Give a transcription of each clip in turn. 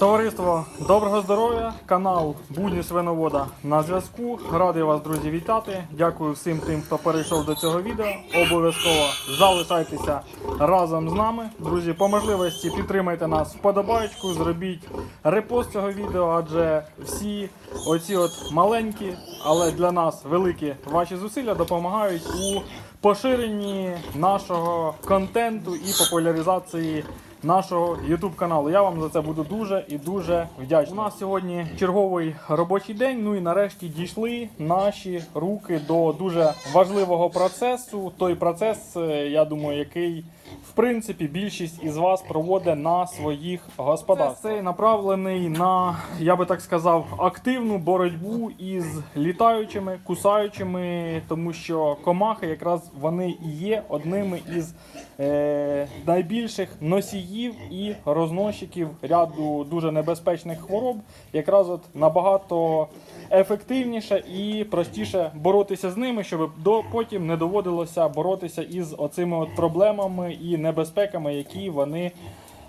Товариство, доброго здоров'я! Канал Будні Свиновода на зв'язку. Радий вас, друзі, вітати. Дякую всім тим, хто перейшов до цього відео. Обов'язково залишайтеся разом з нами. Друзі, по можливості підтримайте нас вподобайку, зробіть репост цього відео, адже всі оці от маленькі, але для нас великі ваші зусилля допомагають у поширенні нашого контенту і популяризації нашого YouTube каналу. Я вам за це буду дуже і дуже вдячний. У нас сьогодні черговий робочий день. Ну і нарешті дійшли наші руки до дуже важливого процесу. Той процес, е, я думаю, який в принципі більшість із вас проводить на своїх господарствах. Цей направлений на, я би так сказав, активну боротьбу із літаючими, кусаючими, тому що комахи якраз вони і є одними із е, найбільших носіїв і розносчиків ряду дуже небезпечних хвороб. Якраз от набагато ефективніше і простіше боротися з ними, щоб до потім не доводилося боротися із оцими от проблемами і небезпеками, які вони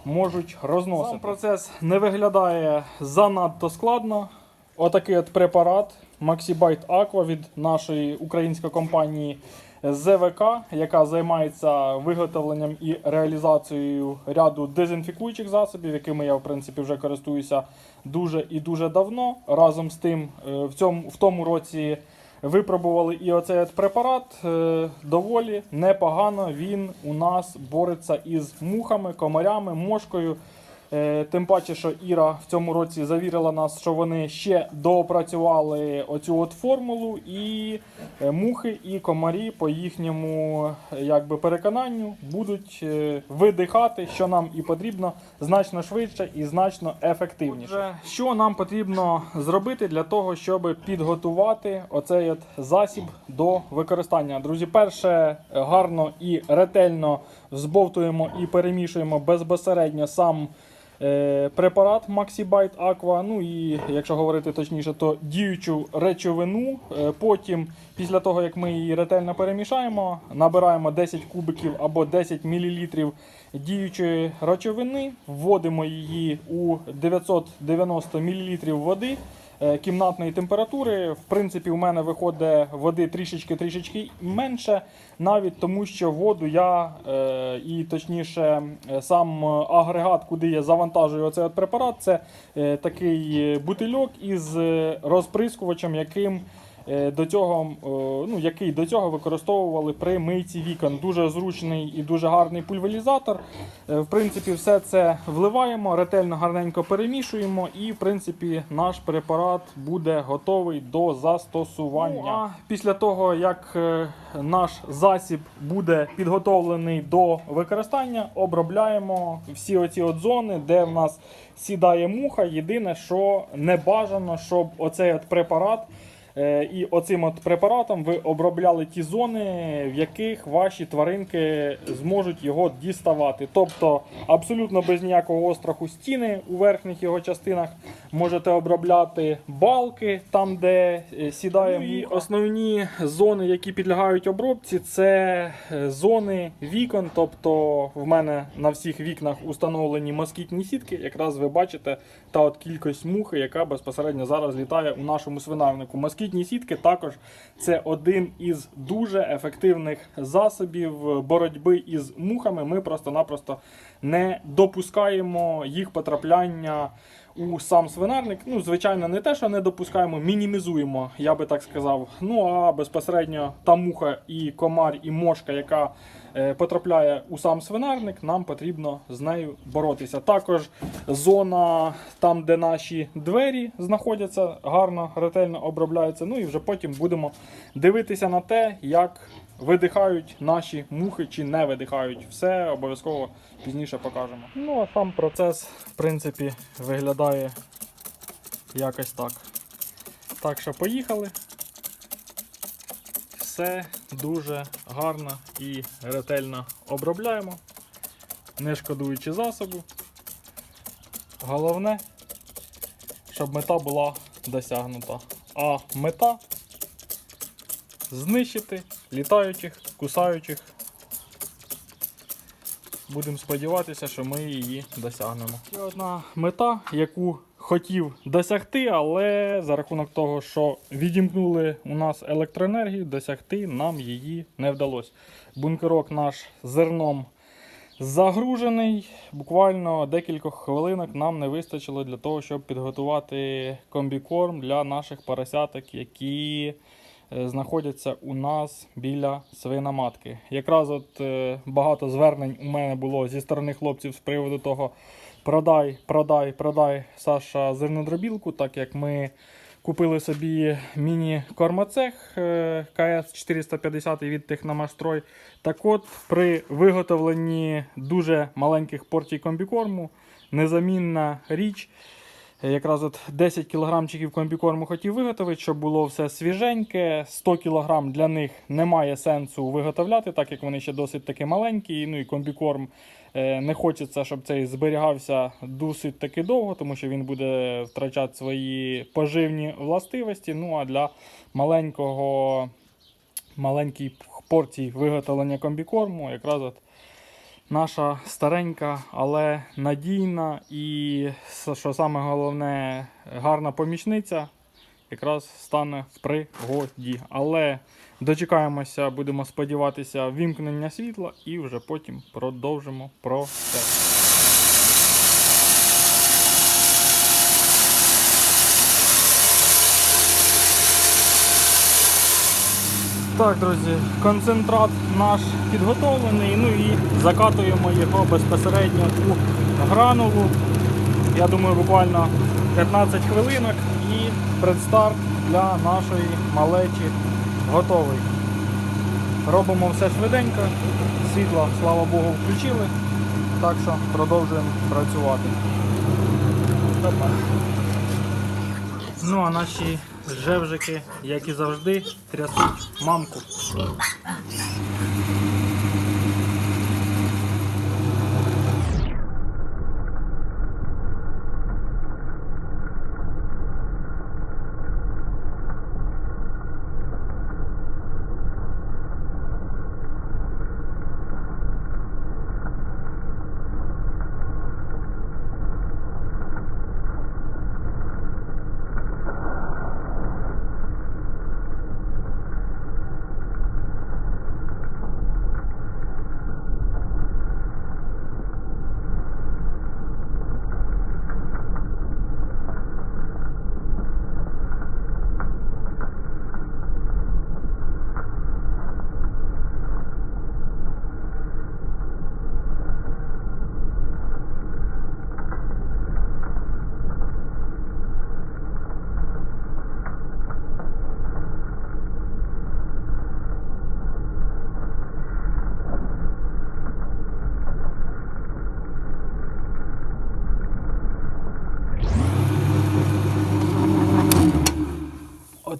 можуть розносити. Сам процес не виглядає занадто складно. Отакий от препарат Maxibite Aqua від нашої української компанії ЗВК, яка займається виготовленням і реалізацією ряду дезінфікуючих засобів, якими я в принципі вже користуюся дуже і дуже давно. Разом з тим, е, в цьому в тому році випробували і оцей препарат. Е, Доволі непогано він у нас бореться із мухами, комарями, мошкою. Е, Тим паче, що Іра в цьому році завірила нас, що вони ще доопрацювали оцю от формулу, і е, мухи і комарі по їхньому е, якби, переконанню будуть видихати, що нам і потрібно значно швидше і значно ефективніше. Що нам потрібно зробити для того, щоб підготувати оцей от засіб до використання? Друзі, перше гарно і ретельно збовтуємо і перемішуємо безпосередньо сам. Е, Препарат Maxibite Aqua, ну і якщо говорити точніше, то діючу речовину. Е, Потім, після того як ми її ретельно перемішаємо, набираємо 10 кубиків або 10 мл діючої речовини, вводимо її у 990 мл води кімнатної температури. В принципі, у мене виходить води трішечки-трішечки менше, навіть тому, що воду я е, і точніше е, сам агрегат, куди я завантажую оцей препарат, це е, такий бутильок із е, розприскувачем, яким е, до цього, е, ну, який до цього використовували при мийці вікон. Дуже зручний і дуже гарний пульверізатор. Е, В принципі, все це вливаємо, ретельно гарненько перемішуємо, і в принципі наш препарат буде готовий до застосування. Ну, а після того, як е, наш засіб буде підготовлений до використання, обробляємо всі оці от зони, де в нас сідає муха. Єдине, що не бажано, щоб оцей от препарат. Е, І оцим от препаратом ви обробляли ті зони, в яких ваші тваринки зможуть його діставати. Тобто абсолютно без ніякого остраху стіни у верхніх його частинах можете обробляти балки, там де е, сідає ну, і основні зони, які підлягають обробці, це е, зони вікон. Тобто в мене на всіх вікнах установлені москітні сітки. Якраз ви бачите та от кількість мухи, яка безпосередньо зараз літає у нашому свинарнику. Москітні сітки також це один із дуже ефективних засобів боротьби із мухами. Ми просто-напросто не допускаємо їх потрапляння у сам свинарник. Ну, звичайно, не те, що не допускаємо, мінімізуємо, я би так сказав. Ну а безпосередньо та муха і комар, і мошка, яка е, потрапляє у сам свинарник, нам потрібно з нею боротися. Також зона там, де наші двері знаходяться, гарно, ретельно обробляється. Ну і вже потім будемо дивитися на те, як видихають наші мухи чи не видихають. Все обов'язково пізніше покажемо. Ну а сам процес, в принципі, виглядає якось так. Так що поїхали. Все дуже гарно і ретельно обробляємо, не шкодуючи засобу. Головне, щоб мета була досягнута. А мета знищити літаючих, кусаючих будемо сподіватися, що ми її досягнемо. Ще одна мета, яку хотів досягти, але за рахунок того, що відімкнули у нас електроенергію, досягти нам її не вдалося. Бункерок наш зерном загружений. Буквально декілька хвилинок нам не вистачило для того, щоб підготувати комбікорм для наших поросяток, які знаходяться у нас біля свиноматки. Якраз от е, багато звернень у мене було зі сторони хлопців з приводу того, продай, продай, продай Саша зернодробілку, так як ми купили собі міні-кормоцех е, КС 450 від Техномастрой. Так от, при виготовленні дуже маленьких порцій комбікорму, незамінна річ. Якраз от 10 кілограмчиків комбікорму хотів виготовити, щоб було все свіженьке. 100 кілограм для них немає сенсу виготовляти, так як вони ще досить таки маленькі. Ну і комбікорм е, не хочеться, щоб цей зберігався досить таки довго, тому що він буде втрачати свої поживні властивості. Ну а для маленького маленької порції виготовлення комбікорму, якраз от наша старенька, але надійна і, що саме головне, гарна помічниця якраз стане в пригоді. Але дочекаємося, будемо сподіватися, вімкнення світла і вже потім продовжимо процес. Так, друзі, концентрат наш підготовлений. Ну і закатуємо його безпосередньо у гранулу. Я думаю, буквально 15 хвилинок і предстарт для нашої малечі готовий. Робимо все швиденько. Світло, слава Богу, включили. Так що продовжуємо працювати. Ну а наші жевжики, як і завжди, трясуть мамку.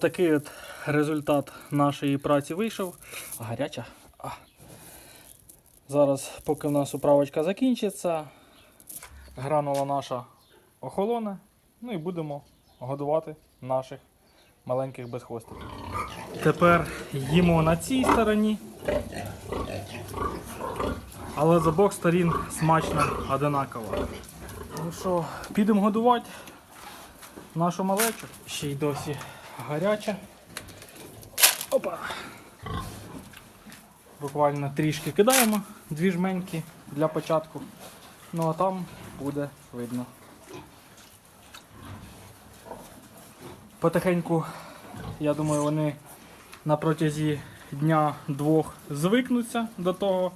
Отакий от результат нашої праці вийшов. Гаряча. А. Зараз, поки в нас управочка закінчиться, гранула наша охолоне. Ну і будемо годувати наших маленьких безхвостиків. Тепер їмо на цій стороні. Але з обох сторін смачно одинаково. Ну що, підемо годувати нашу малечу. Ще й досі гаряча. Опа. Буквально трішки кидаємо, дві жменьки для початку. Ну а там буде видно. Потихеньку, я думаю, вони на протязі дня-двох звикнуться до того,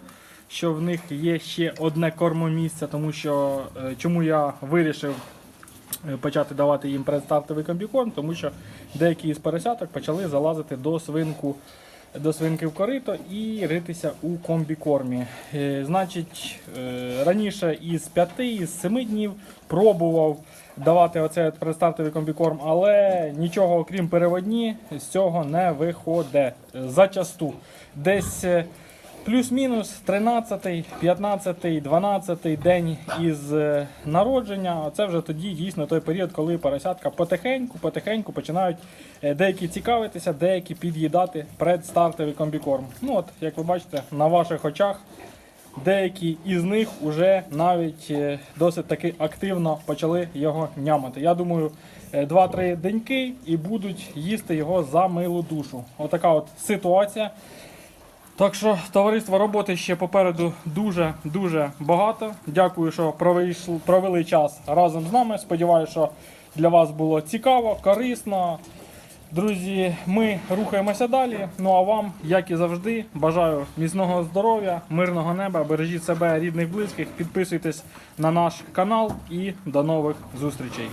що в них є ще одне кормомісце, тому що е, чому я вирішив почати давати їм предстартовий комбікорм, тому що деякі із поросяток почали залазити до свинку. До свинки в корито і ритися у комбікормі. Е, значить, е, раніше із 5 із 7 днів пробував давати оцей предстартовий комбікорм, але нічого окрім переводні з цього не виходить. Е, Зачасту. Десь е, Плюс-мінус 13, 15, 12 день із е, народження. Це вже тоді дійсно той період, коли поросятка потихеньку, потихеньку починають е, деякі цікавитися, деякі під'їдати предстартовий комбікорм. Ну от, як ви бачите, на ваших очах деякі із них вже навіть е, досить таки активно почали його нямати. Я думаю, е, 2-3 деньки і будуть їсти його за милу душу. Отака от ситуація. Так що, товариство роботи ще попереду дуже-дуже багато. Дякую, що провели, провели час разом з нами. Сподіваюся, що для вас було цікаво, корисно. Друзі, ми рухаємося далі. Ну а вам, як і завжди, бажаю міцного здоров'я, мирного неба, бережіть себе, рідних, близьких, підписуйтесь на наш канал і до нових зустрічей.